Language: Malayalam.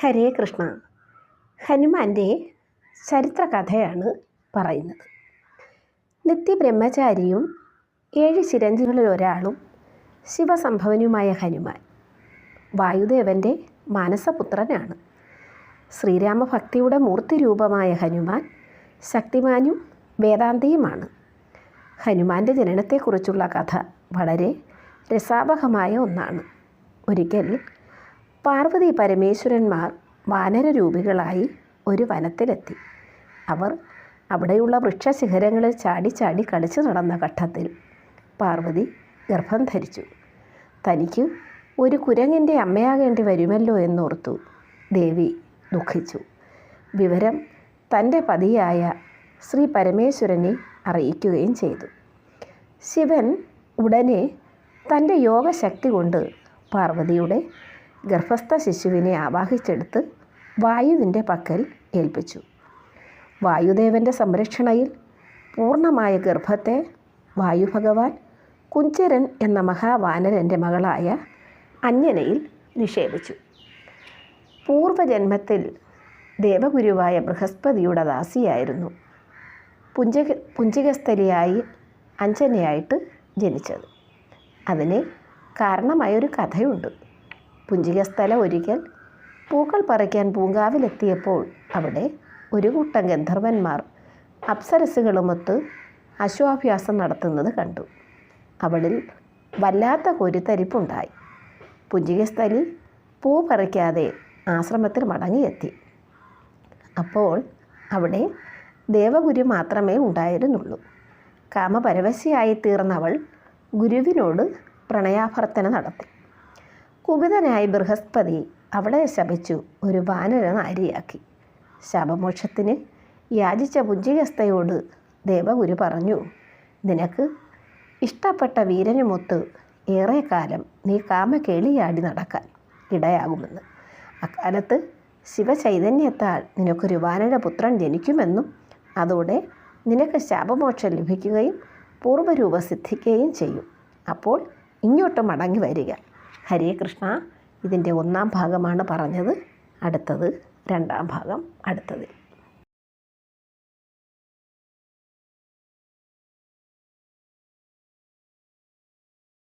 ഹരേ കൃഷ്ണ. ഹനുമാന്റെ ചരിത്രകഥയാണ് പറയുന്നത്. നിത്യബ്രഹ്മചാരിയും ഏഴ് ചിരഞ്ജീവികളിൽ ഒരാളും ശിവസംഭവനുമായ ഹനുമാൻ. വായുദേവന്റെ മാനസപുത്രനാണ്. ശ്രീരാമഭക്തിയുടെ മൂർത്തിരൂപമായ ഹനുമാൻ ശക്തിമാനും വേദാന്തിയുമാണ്. ഹനുമാന്റെ ജനനത്തെക്കുറിച്ചുള്ള കഥ വളരെ രസാപകമായ ഒന്നാണ്. ഒരിക്കൽ പാർവതി പരമേശ്വരന്മാർ വാനരരൂപികളായി ഒരു വനത്തിലെത്തി. അവർ അവിടെയുള്ള വൃക്ഷശിഖരങ്ങളിൽ ചാടി ചാടി കളിച്ചു നടന്ന ഘട്ടത്തിൽ പാർവതി ഗർഭം ധരിച്ചു. തനിക്ക് ഒരു കുരങ്ങിന്റെ അമ്മയാകേണ്ടി വരുമല്ലോ എന്നോർത്തു. ദേവി ദുഃഖിച്ചു. വിവരം തന്റെ പതിയായ ശ്രീ പരമേശ്വരനെ അറിയിക്കുകയും ചെയ്തു. ശിവൻ ഉടനെ തന്റെ യോഗശക്തി കൊണ്ട് പാർവതിയുടെ ഗർഭസ്ഥ ശിശുവിനെ ആവാഹിച്ചെടുത്ത് വായുവിന്റെ പക്കൽ ഏൽപ്പിച്ചു. വായുദേവന്റെ സംരക്ഷണയിൽ പൂർണമായ ഗർഭത്തെ വായുഭഗവാൻ കുഞ്ചരൻ എന്ന മഹാവാനരന്റെ മകളായ അഞ്ജനയിൽ നിക്ഷേപിച്ചു പൂർവജന്മത്തിൽ ദേവഗുരുവായ ബൃഹസ്പതിയുടെ ദാസിയായിരുന്നു. പുഞ്ചക പുഞ്ചികസ്ഥലിയായി അഞ്ജനയായിട്ട് ജനിച്ചത്. അതിന് കാരണമായൊരു കഥയുണ്ട്. പുഞ്ചികസ്ഥലം ഒരിക്കൽ പൂക്കൾ പറിക്കാൻ പൂങ്കാവിലെത്തിയപ്പോൾ അവിടെ ഒരു കൂട്ടം ഗന്ധർവന്മാർ അപ്സരസുകളുമൊത്ത് അശ്വാഭ്യാസം നടത്തുന്നത് കണ്ടു. അവളിൽ വല്ലാത്ത കൊരുത്തരിപ്പുണ്ടായി. പുഞ്ചികസ്ഥലി പൂ പറിക്കാതെ ആശ്രമത്തിൽ മടങ്ങിയെത്തി. അപ്പോൾ അവിടെ ദേവഗുരു മാത്രമേ ഉണ്ടായിരുന്നുള്ളൂ. കാമപരവശയായി തീർന്നവൾ ഗുരുവിനോട് പ്രണയാഭർത്തന നടത്തി. കുപിതനായി ബൃഹസ്പതി അവളെ ശപിച്ചു ഒരു വാനര നാരിയാക്കി. ശാപമോക്ഷത്തിന് യാചിച്ച പുഞ്ചികസ്ഥയോട് ദേവഗുരു പറഞ്ഞു നിനക്ക് ഇഷ്ടപ്പെട്ട വീരനുമൊത്ത് ഏറെക്കാലം നീ കാമകേളിയാടി നടക്കാൻ ഇടയാകുമെന്ന്. അക്കാലത്ത് ശിവചൈതന്യത്താൽ നിനക്കൊരു വാനരപുത്രൻ ജനിക്കുമെന്നും അതോടെ നിനക്ക് ശാപമോക്ഷം ലഭിക്കുകയും പൂർവരൂപ സിദ്ധിക്കുകയും ചെയ്യും. അപ്പോൾ ഇങ്ങോട്ട് മടങ്ങി വരിക. ഹരേ കൃഷ്ണ. ഇതിന്റെ ഒന്നാം ഭാഗമാണ് പറഞ്ഞത്. അടുത്തത് രണ്ടാം ഭാഗം അടുത്തതിൽ